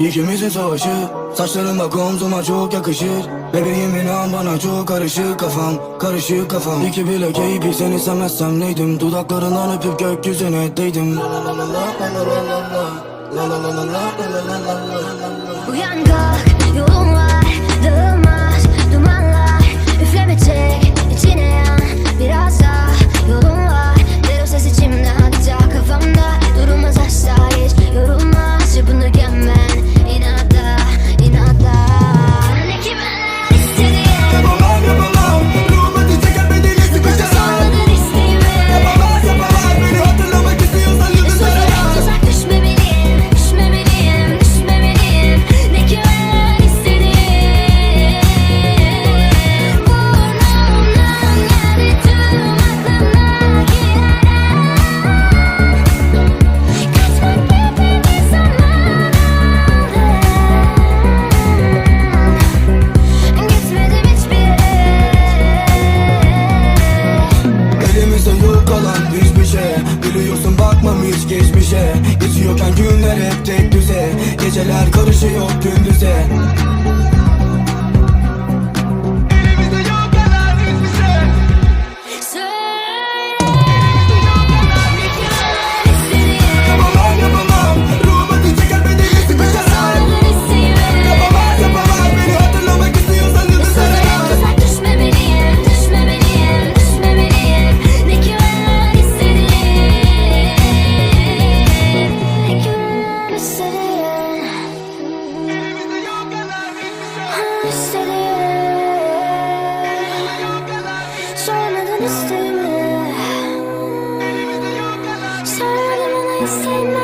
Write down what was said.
İkimizin savaşı Saçların bak çok yakışır Bebeğim inan bana çok karışık kafam Karışık kafam İki bile keyfi seni istemezsem neydim Dudaklarından öpüp gökyüzüne değdim Uyan kalk Gülüyorsun bakmam hiç geçmişe. Geçiyorken günler hep tek düze. Geceler karışıyor gündüze. üstüme. Sarılma bana istenme